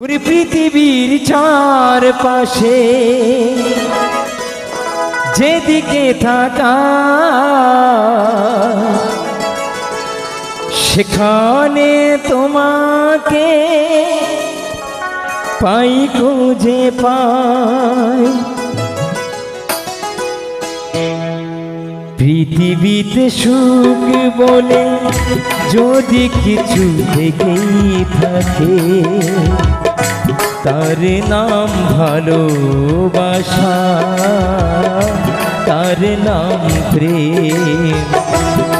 ওরে পৃথিবীর চার পাশে যেদিকে থাকা, সেখানে তোমাকে পাই, খুঁজে পাই। পৃথিবীতে সুখ বলে যদি কিছু থেকেই থাকে তার নাম ভালোবাসা, তার নাম প্রেম।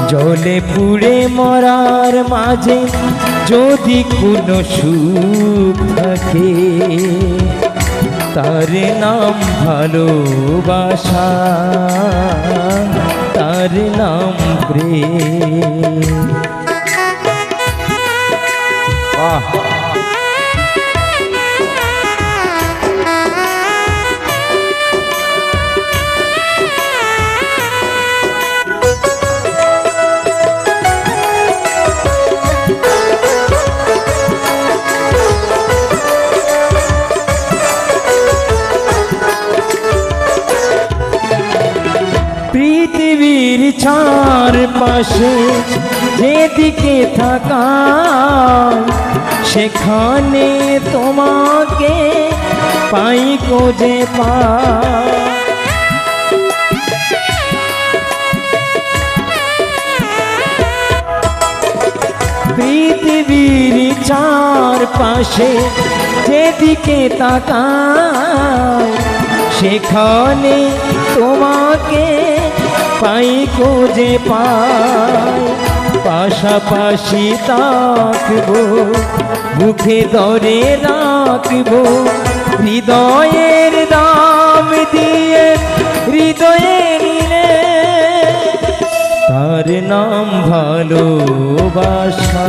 জলে পুড়ে মরার মাঝে যদি কোনো সুখ থাকে, তার নাম ভালোবাসা, তার নাম প্রেম। পৃথিবীর চার পাশে যেদিকে থাকা সেখানে তোমাকে পাই কোজে পা। পৃথিবীর চার পাশে যেদিকে তাকায় সেখানে তোমাকে পাই খুঁজে পাই, পাশাপাশি তাকবো, মুখে দরে রাখব, হৃদয়ের দাম দিয়ে হৃদয়ে নিলে তার নাম ভালোবাসা।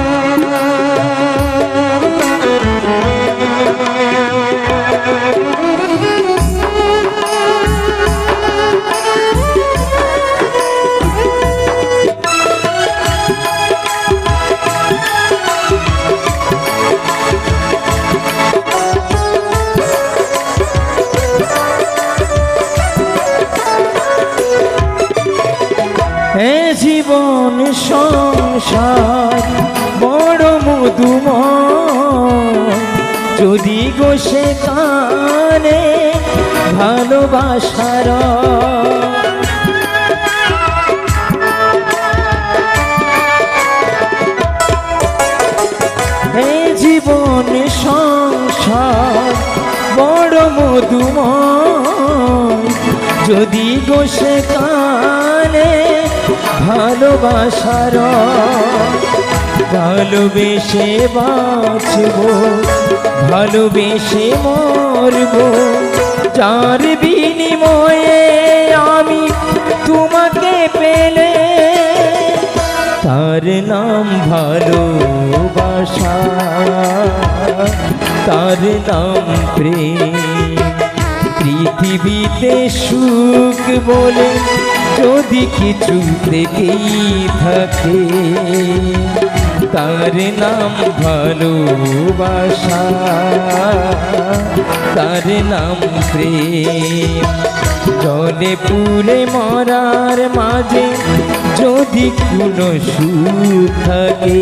জীবন সংসার, বড় মধুম যদি গো কানে ভালোবাসার এ জীবন সংসার, বড় মধুম যদি গো কানে ভালোবাসার ভালোবেসে বাঁচব, ভালোবেসে মরব। যার বিনিময়ে আমি তোমাকে পেলে, তার নাম ভালোবাসা, তার নাম প্রেম। পৃথিবীতে সুখ বলে যদি কিছু থেকেই থাকে, তার নাম ভালোবাসা, তার নাম প্রেম। জলে পুরে মরার মাঝে যদি কোনো সুখ থাকে